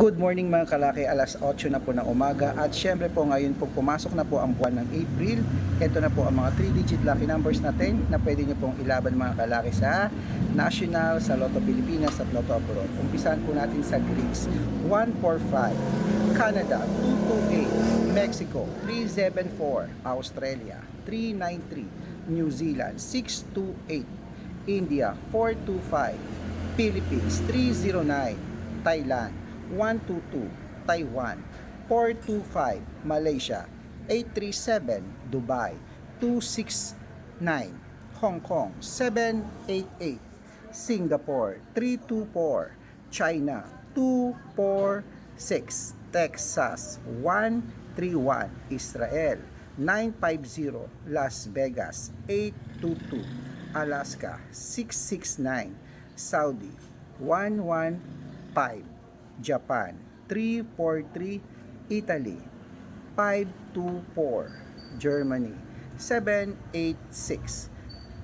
Good morning mga kalaki, alas 8 na po ng umaga at syempre po ngayon po pumasok na po ang buwan ng April. Ito na po ang mga 3-digit lucky numbers natin na pwede nyo pong ilaban mga kalaki sa National, sa Lotto Pilipinas at Lotto Abroad. Umpisahan po natin sa Greece, 145, Canada, 228, Mexico, 374, Australia, 393, New Zealand, 628, India, 425, Philippines, 309, Thailand, 122, Taiwan, 425, Malaysia, 837, Dubai, 269, Hong Kong, 788, Singapore, 324, China, 246, Texas, 131, Israel, 950, Las Vegas, 822, Alaska, 669, Saudi, 115, Japan, 343, Italy, 524, Germany, 786,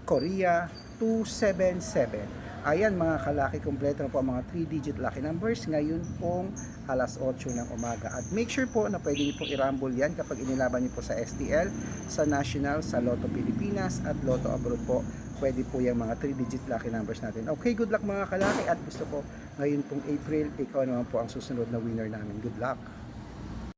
Korea, 277. Ayan mga kalaki, kompleto na po ang mga 3-digit lucky numbers ngayon pong alas 8 ng umaga. At make sure po na pwede niyo pong i-rumble yan kapag inilaban niyo po sa STL, sa National, sa Lotto Pilipinas at Lotto Abroad po. Pwede po yung mga 3-digit lucky numbers natin. Okay, good luck mga kalaki at gusto ko ngayon pong April, ikaw naman po ang susunod na winner namin. Good luck!